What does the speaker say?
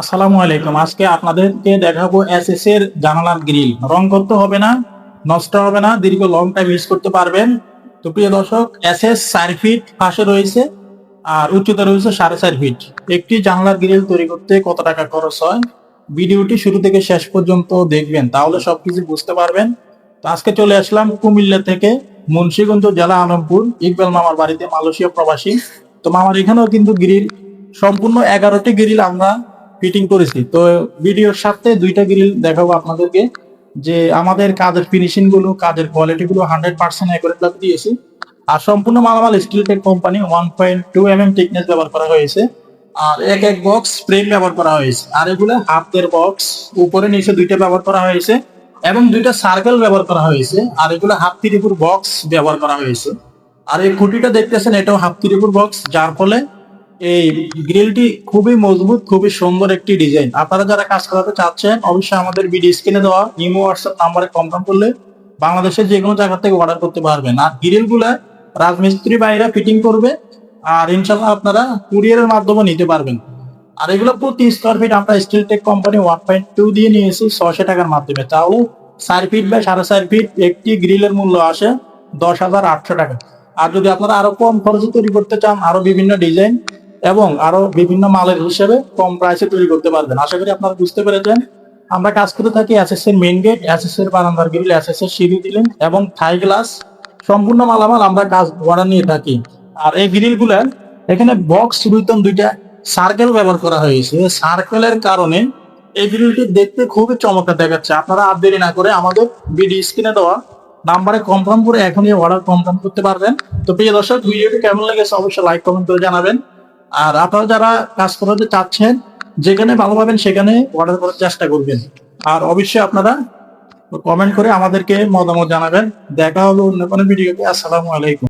আসসালামু আলাইকুম। আজকে আপনাদেরকে দেখাবো এসএস এর জানালার গ্রিল। রং করতে হবে না, নষ্ট হবে না, দীর্ঘ লং টাইম ইউজ করতে পারবেন। তো প্রিয় দর্শক এসএস চার ফিট পাশে রয়েছে আর উচ্চতা রয়েছে সাড়ে চার ফিট একটি জানালার গ্রিল তৈরি করতে কত টাকা খরচ হয়? ভিডিওটি শুরু থেকে শেষ পর্যন্ত দেখবেন, তাহলে সবকিছু বুঝতে পারবেন। তো আজকে চলে আসলাম কুমিল্লা থেকে মুন্সিগঞ্জ জেলা আলমপুর, ইকবাল মামার বাড়িতে মালয়েশিয়া প্রবাসী। তো মামার এখানেও কিন্তু গ্রিল, সম্পূর্ণ এগারোটি গ্রিল আমরা ফিটিং করেছি। তো ভিডিওর সাথে দুইটা গ্রিল দেখাবো আপনাদেরকে। যে আমাদের কাজের ফিনিশিংগুলো, কাজের কোয়ালিটি গুলো হান্ড্রেড পার্সেন্ট অ্যাকুরেট দিয়েছি। আর সম্পূর্ণ মালামাল steel tech company one point two M M thickness ব্যবহার করা হয়েছে। আর এক এক বক্স ফ্রেম ব্যবহার করা হয়েছে। আর এগুলো হাফের বক্স উপরে নিচে দুইটা ব্যবহার করা হয়েছে। এবং দুইটা সার্কেল ব্যবহার করা হয়েছে। আর এগুলো হাফ ত্রিপুর বক্স ব্যবহার করা হয়েছে। আর এই খুঁটিটা দেখতেছেন, এটাও হাফ ত্রিপুর বক্স যার ফলে এই গ্রিলটি খুবই মজবুত, খুবই সুন্দর একটি ডিজাইন আপনারা যারা কাজ করাতে চাচ্ছেন, অবশ্যই আমাদের ভিডিও স্ক্রিনে দেওয়া ইমো হোয়াটসঅ্যাপ নাম্বারে কনফার্ম করলে বাংলাদেশের যে কোনো জায়গা থেকে অর্ডার করতে পারবেন। আর গ্রিলগুলা রাজমিস্ত্রি বাইরা ফিটিং করবে আর ইনশাল্লাহ আপনারা কুরিয়ারের মাধ্যমে নিতে পারবেন। আর এগুলো প্রতি স্কোয়ার ফিট আমরা steel tech company one point two দিয়ে নিয়েছি ছশো টাকার মাধ্যমে। তাও চার ফিট বা সাড়ে চার ফিট একটি গ্রিলের মূল্য আসে দশ হাজার আটশো টাকা। আর যদি আপনারা আরও কম খরচে তৈরি করতে চান, আরও বিভিন্ন ডিজাইন এবং আরও বিভিন্ন মালের হিসেবে কম প্রাইসে তৈরি করতে পারবেন। আশা করি আপনারা বুঝতে পেরেছেন। আমরা কাজ করে থাকি এসএস এর মেন গেট এসএস এর বারান্দার গ্রিল এসএস এর সিঁড়ি দিলেন এবং থাই গ্লাস সম্পূর্ণ মালামাল আমরা কাজ অর্ডার নিয়ে থাকি। আর এই গ্রিলগুলার এখানে বক্স রুইতন দুইটা সার্কেল ব্যবহার করা হয়েছে। সার্কেলের কারণে এই গ্রিলটি দেখতে খুবই চমৎকার দেখাচ্ছে। আপনারা আর দেরি না করে আমাদের ভিডিও স্ক্রিনে দেওয়া নাম্বারে কনফার্ম করে এখনই অর্ডার কনফার্ম করতে পারবেন। তো প্রিয় দর্শক ভিডিওটি কেমন লেগেছে অবশ্যই লাইক কমেন্ট করে জানাবেন। আর আপনারা যারা কাজ করতে চাচ্ছেন, যেখানে ভালো পাবেন সেখানে অর্ডার করার চেষ্টা করবেন। আর অবশ্যই আপনারা কমেন্ট করে আমাদেরকে মতামত জানাবেন। দেখা হলো অন্য কোনো ভিডিওতে আসসালামু আলাইকুম।